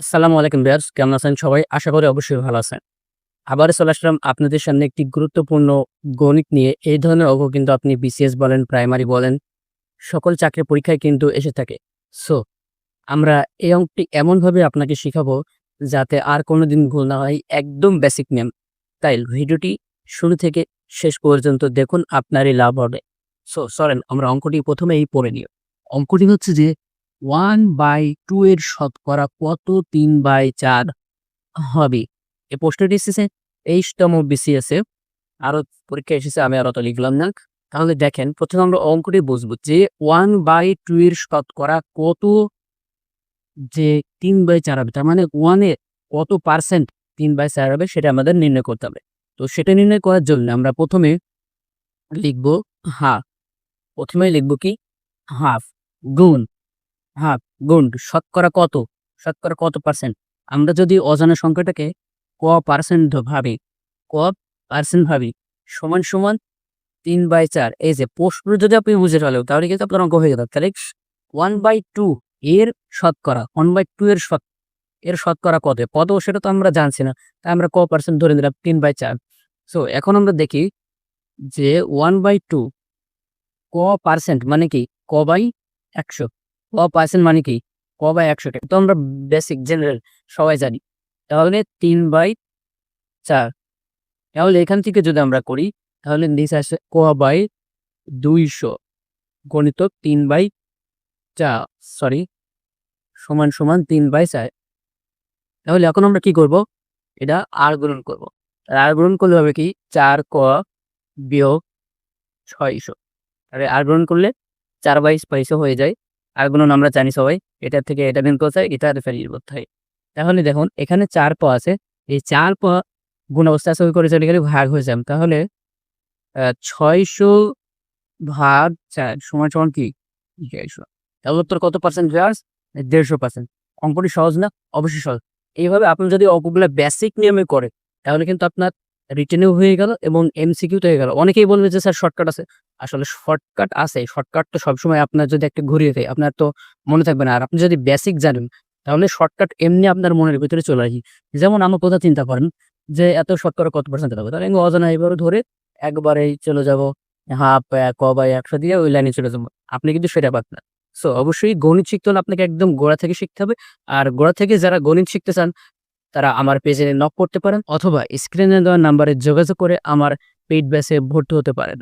আসসালামু আলাইকুম বিয়ার্স কেমন আছেন সবাই? আশা করি অবশ্যই ভালো আছেন। আবার চলে আসলাম আপনাদের সামনে একটি গুরুত্বপূর্ণ গণিত নিয়ে। এই ধরনের অঙ্ক কিন্তু আপনি বিসিএস বলেন প্রাইমারি বলেন, সকল চাকরি পরীক্ষায় কিন্তু এসে থাকে। সো আমরা এই অঙ্কটি এমনভাবে আপনাকে শেখাবো যাতে আর কোনোদিন ভুল না হয়, একদম বেসিক নিয়ম। তাই ভিডিওটি শুরু থেকে শেষ পর্যন্ত দেখুন, আপনারই লাভ হবে। সো সরেন, আমরা অঙ্কটি প্রথমেই পড়ে নিই। অঙ্কটি হচ্ছে যে ওয়ান বাই টু এর শতকরা কত? তিন বাই চার হবে। এ প্রশ্নটি এসেছে তেইশতম বিসিএস এ। আরও পরীক্ষা এসেছে, আমি আর অত লিখলাম না। তাহলে দেখেন, প্রথমে আমরা অঙ্কটি বুঝব যে ওয়ান বাই টু এর শতকরা কত? যে তিন বাই চার হবে, তার মানে ওয়ানে কত পার্সেন্ট তিন বাই চার হবে, সেটা আমাদের নির্ণয় করতে হবে। তো সেটা নির্ণয় করার জন্য আমরা প্রথমে লিখব হাফ। প্রথমে লিখব কি? হাফ গুণ হাফ গুণ, শতকরা কত? শতকরা কত পার্সেন্ট আমরা যদি অজানা সংখ্যাটাকে ক পার্সেন্ট ভাবি, ক পার্সেন্ট ভাবি, সমান সমান তিন বাই চার, এই যে প্রশ্ন যদি আপনি বুঝে ফেলেন, তাহলে কিন্তু আপনার অঙ্ক হয়ে গেল তাহলে ওয়ান বাই টু এর শতকরা ওয়ান বাই টু এর শত, এর শতকরা কত? কত সেটা তো আমরা জানছি না, তাই আমরা ক পার্সেন্ট ধরে নিলাম, তিন বাই চার। সো এখন আমরা দেখি যে ওয়ান বাই টু ক পার্সেন্ট মানে কি? ক বাই একশো। ক পার্সেন্ট মানে কি? ক বাই একশো তো আমরা বেসিক জেনারেল সবাই জানি। তাহলে তিন বাই চার। তাহলে এখান থেকে যদি আমরা করি, তাহলে নিচে আসে ক বাই দুইশো গণিত তিন বাই চার। সরি সমান সমান তিন বাই চার। তাহলে এখন আমরা কি করব? এটা আর গ্রহণ করব। আর গ্রহণ করলে হবে কি? চার ক বিয়োগ ছয়শো। তাহলে আর গ্রহণ করলে চার বাই ছয়শো হয়ে যায়। আর গুণন আমরা জানি সবাই, এটার থেকে এটা করতে হয়, এটা ফেরিয়ে করতে হয়। তাহলে দেখুন, এখানে চার প আছে, এই চার প গুণ অবস্থা ওই করে চলে গেলে ভাগ হয়ে যাবে তাহলে ছয়শো ভাগ চার সমান সমান কি? তাহলে উত্তর কত পার্সেন্ট ভিউয়ার্স দেড়শো পার্সেন্ট অঙ্কটি সহজ না? অবশ্যই সহজ। এইভাবে আপনি যদি অঙ্কগুলো বেসিক নিয়মে করে, তাহলে কিন্তু আপনার রিটেনেও হয়ে গেল এবং এমসিকিউ এমসিকিউতে হয়ে গেল। অনেকেই বলবে যে, স্যার শর্টকাট আছে। আসলে শর্টকাট আছে। শর্টকাট তো সবসময় আপনার যদি একটা ঘুরিয়ে দেয়, আপনার তো মনে থাকবে না। আর আপনি যদি বেসিক জানেন, তাহলে শর্টকাট এমনি আপনার মনের ভিতরে চলে আসি। যেমন আমার কথা চিন্তা করেন যে, এত শর্টকাট কত পার্সেন্ট হবে তাহলে আমি অজানা এবারে ধরে একবারেই চলে যাব, হাফ ক বাই, একশো দিয়ে ওই লাইনে চলে যাব। আপনি কিন্তু সেটা পাবেন না। সো অবশ্যই গণিত শিখতে হলে আপনাকে একদম গোড়া থেকে শিখতে হবে। আর গোড়া থেকে যারা গণিত শিখতে চান, তারা আমার পেজে নক করতে পারেন, অথবা স্ক্রিনে দেওয়া নাম্বারে যোগাযোগ করে আমার পেইড ব্যাচে ভর্তি হতে পারেন।